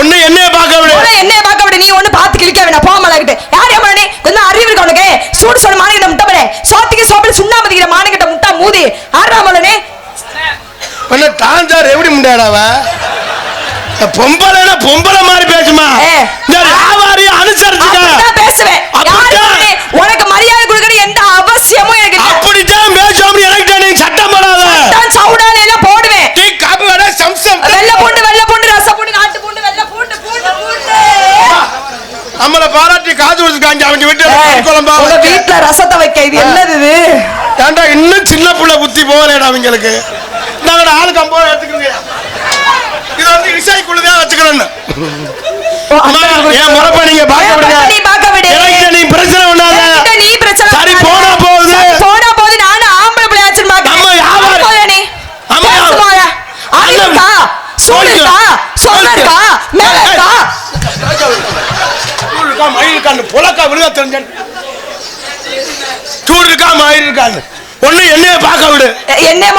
ஒண்ணு என்னைய பார்க்க விடு. என்னைய பார்க்க விட. நீ ஒண்ணு பார்த்து கிழிக்க வேணாம். போக மாட்டேங்கிட்டு யார் ஏமா நீ கொஞ்சம் அறிவு இருக்கு உனக்கு? சூடு சொன்ன மானிக்கிட்ட முட்டை பரே சோத்துக்கு சோப்பில் சுண்ணாமதிக்கிற மானிக்கிட்ட முட்டா மூதி. ஆறா மலனே என்ன டான்சார் எப்படி முண்டாடாவ பொம்பளைனா பொம்பளை மாதிரி பேசுமா. நம்மள பாராட்டி காசு கொடுத்துருக்காங்க அவங்க குழம்பா வைக்க. வீட்டுல ரசத்தை வைக்க இது என்னது இது ஏன்டா இன்னும் சின்ன புள்ள புத்தி போகலடா அவங்களுக்கு நாங்க ஆளுக்கு ஐம்பது எடுத்துக்கிறீங்க இது வந்து இசைக்குள்ளதான் வச்சுக்கிறேன்னு ஓ, அம்மா, அந்த- என் முறப்ப நீங்க பார்க்க விடுங்க பார்க்க விடு. எனக்கு நீ பிரச்சனை பண்ணாத நீ பிரச்சனை சரி. போனா போகுது. போனா போகுது நானும் ஆம்பளை பார்க்கிறேன். நம்ம போயா. அறிவு அண்ணன். இருக்கா? இருக்கா? இருக்கா இருக்கான்னு புலக்கா விழுக தெரிஞ்ச சூடு இருக்கா மாயிரு இருக்கான்னு. ஒண்ணு என்னைய பார்க்க விடு. எ- என்னைய